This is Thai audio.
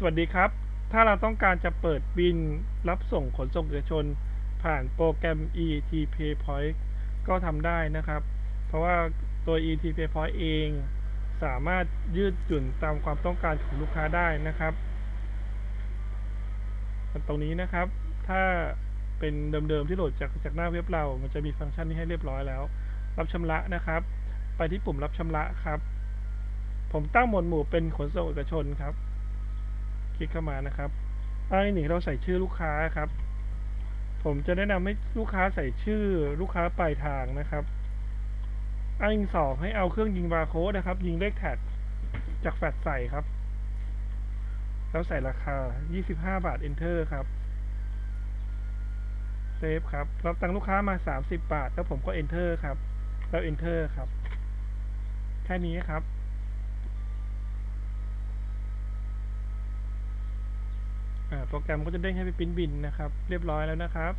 สวัสดีครับ ถ้าเราต้องการจะเปิดบินรับส่งขนส่งเอกชน ผ่านโปรแกรม ET Pay Point ก็ทำได้นะครับ เพราะว่าตัว ET Pay Point เอง สามารถยืดหยุ่นตามความต้องการของลูกค้าได้นะครับ ตรงนี้นะครับ ถ้าเป็นเดิมๆที่โหลดจากจากหน้าเว็บเรา มันจะมีฟังก์ชันนี้ให้เรียบร้อยแล้ว รับชำระนะครับ ไปที่ปุ่มรับชำระครับ ผมตั้งหมวดหมู่เป็นขนส่งเอกชนครับ คลิกเข้ามานะครับอ้างหนึ่งเราใส่ชื่อลูกค้าครับ ผมจะแนะนำให้ลูกค้าใส่ชื่อลูกค้าปลายทางนะครับอ้างสองให้เอาเครื่องยิงบาร์โค้ดนะครับ ยิงเลขแท็กจากแฟลชใส่ครับ แล้วใส่ราคา 25 บาท enter ครับเซฟครับรับตังลูกค้ามา 30 บาท แล้วผมก็ enter ครับ แล้ว enter ครับ แค่นี้ครับ อ่า โปรแกรมก็จะเด้งให้ไปปิ้นบินนะครับ เรียบร้อยแล้วนะครับ